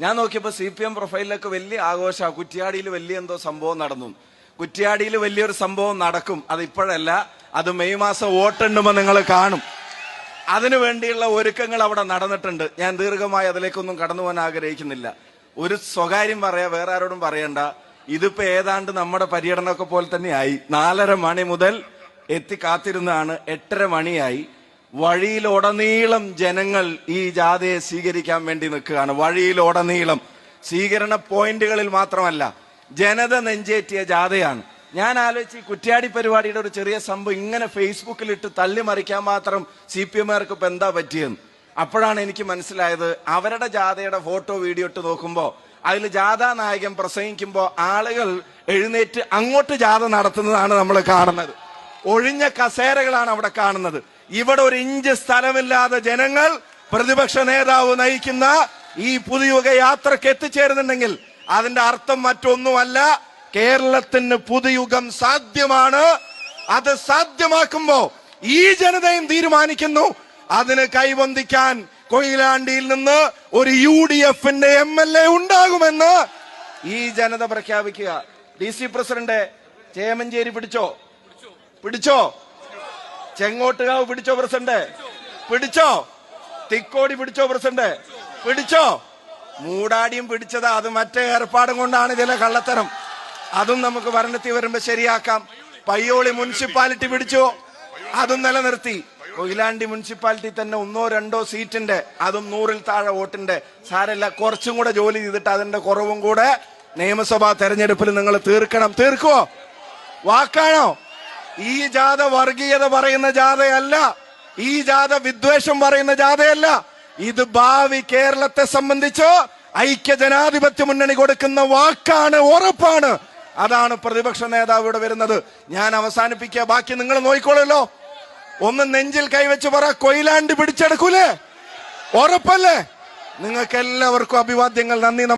ഞാൻ നോക്കിയപ്പോൾ C P M പ്രൊഫൈലിലൊക്കെ വലിയ ആഘോഷ. കുറ്റ്യാടിയിൽ വലിയ എന്തോ സംഭവം നടന്നു. കുറ്റ്യാടിയിൽ വലിയൊരു സംഭവം നടക്കും. അത് ഇപ്പോഴല്ല. അത് മെയ് മാസം വോട്ടെണ്ണുമ്പോ നിങ്ങൾ കാണും. അതിനു വേണ്ടിയുള്ള ഒരുക്കങ്ങൾ അവിടെ നടന്നിട്ടുണ്ട്. ഞാൻ ദീർഘമായി അതിലേക്കൊന്നും കടന്നു പോകാൻ ആഗ്രഹിക്കുന്നില്ല. ഒരു സ്വകാര്യം പറയാ വേറെ ആരോടും പറയണ്ട. ഇതിപ്പോ ഏതാണ്ട് നമ്മുടെ പര്യടനമൊക്കെ പോലെ തന്നെയായി. നാലര മണി മുതൽ എത്തി കാത്തിരുന്നാണ് എട്ടര മണിയായി. വഴിയിലുടനീളം ജനങ്ങൾ ഈ ജാഥയെ സ്വീകരിക്കാൻ വേണ്ടി നിൽക്കുകയാണ്. വഴിയിലുടനീളം. സ്വീകരണ പോയിന്റുകളിൽ മാത്രമല്ല ജനത നെഞ്ചേറ്റിയ ജാഥയാണ്. ഞാൻ ആലോചിച്ച് ഈ കുറ്റ്യാടി പരിപാടിയുടെ ഒരു ചെറിയ സംഭവം ഇങ്ങനെ ഫേസ്ബുക്കിൽ ഇട്ട് തള്ളിമറിക്കാൻ മാത്രം സി പി എമ്മുകാർക്ക് ഇപ്പൊ എന്താ പറ്റിയെന്ന്. അപ്പോഴാണ് എനിക്ക് മനസ്സിലായത് അവരുടെ ജാഥയുടെ ഫോട്ടോ വീഡിയോ ഇട്ട് നോക്കുമ്പോ അതിൽ ജാഥാ നായകൻ പ്രസംഗിക്കുമ്പോൾ ആളുകൾ എഴുന്നേറ്റ് അങ്ങോട്ട് ജാഥ നടത്തുന്നതാണ് നമ്മൾ കാണുന്നത്. ഒഴിഞ്ഞ കസേരകളാണ് അവിടെ കാണുന്നത്. ഇവിടെ ഒരു ഇഞ്ച് സ്ഥലമില്ലാതെ ജനങ്ങൾ പ്രതിപക്ഷ നേതാവ് നയിക്കുന്ന ഈ പുതുയുഗ യാത്രയ്ക്ക് എത്തിച്ചേരുന്നുണ്ടെങ്കിൽ അതിന്റെ അർത്ഥം മറ്റൊന്നുമല്ല. കേരളത്തിന് പുതുയുഗം സാധ്യമാണ്. അത് സാധ്യമാക്കുമ്പോ ഈ ജനതയും തീരുമാനിക്കുന്നു. അതിന് കൈവന്തിക്കാൻ കൊയിലാണ്ടിയിൽ നിന്ന് ഒരു യു ഡി എഫിന്റെ എം എൽ എ ഉണ്ടാകുമെന്ന് ഈ ജനത പ്രഖ്യാപിക്കുക. ഡി സി പ്രസിഡന്റ് ചേമഞ്ചേരി പിടിച്ചോ? പിടിച്ചോ? ചെങ്ങോട്ടുകാവ് പിടിച്ചോ പ്രസിഡന്റ്? പിടിച്ചോ? തിക്കോടി പിടിച്ചോ പ്രസിഡന്റ്? പിടിച്ചോ? മൂടാടിയും പിടിച്ചത്. അത് മറ്റേ ഏർപ്പാടും കൊണ്ടാണ് ഇതിലെ കള്ളത്തരം. അതും നമുക്ക് ഭരണത്തിൽ വരുമ്പോ ശരിയാക്കാം. പയ്യോളി മുനിസിപ്പാലിറ്റി പിടിച്ചോ. അതും നിലനിർത്തി. കൊയിലാണ്ടി മുനിസിപ്പാലിറ്റി തന്നെ ഒന്നോ രണ്ടോ സീറ്റിന്റെ അതും നൂറിൽ താഴെ വോട്ടിന്റെ സാരല്ല. കുറച്ചും കൂടെ ജോലി ചെയ്തിട്ട് അതിന്റെ കുറവും കൂടെ നിയമസഭാ തെരഞ്ഞെടുപ്പിൽ നിങ്ങൾ തീർക്കണം. തീർക്കുവോ? വാക്കാണോ? ഈ ജാഥ വർഗീയത പറയുന്ന ജാഥയല്ല. ഈ ജാഥ വിദ്വേഷം പറയുന്ന ജാഥയല്ല. ഇത് ഭാവി കേരളത്തെ സംബന്ധിച്ച് ഐക്യ ജനാധിപത്യ മുന്നണി കൊടുക്കുന്ന വാക്കാണ് ഉറപ്പാണ്. അതാണ് പ്രതിപക്ഷ നേതാവ് ഇവിടെ വരുന്നത്. ഞാൻ അവസാനിപ്പിക്കുക ബാക്കി നിങ്ങൾ നോക്കിക്കോളല്ലോ. ഒന്ന് നെഞ്ചിൽ കൈവച്ച് പറ കൊയിലാണ്ട് പിടിച്ചെടുക്കൂലേ? ഉറപ്പല്ലേ? നിങ്ങൾക്ക് എല്ലാവർക്കും അഭിവാദ്യങ്ങൾ. നന്ദി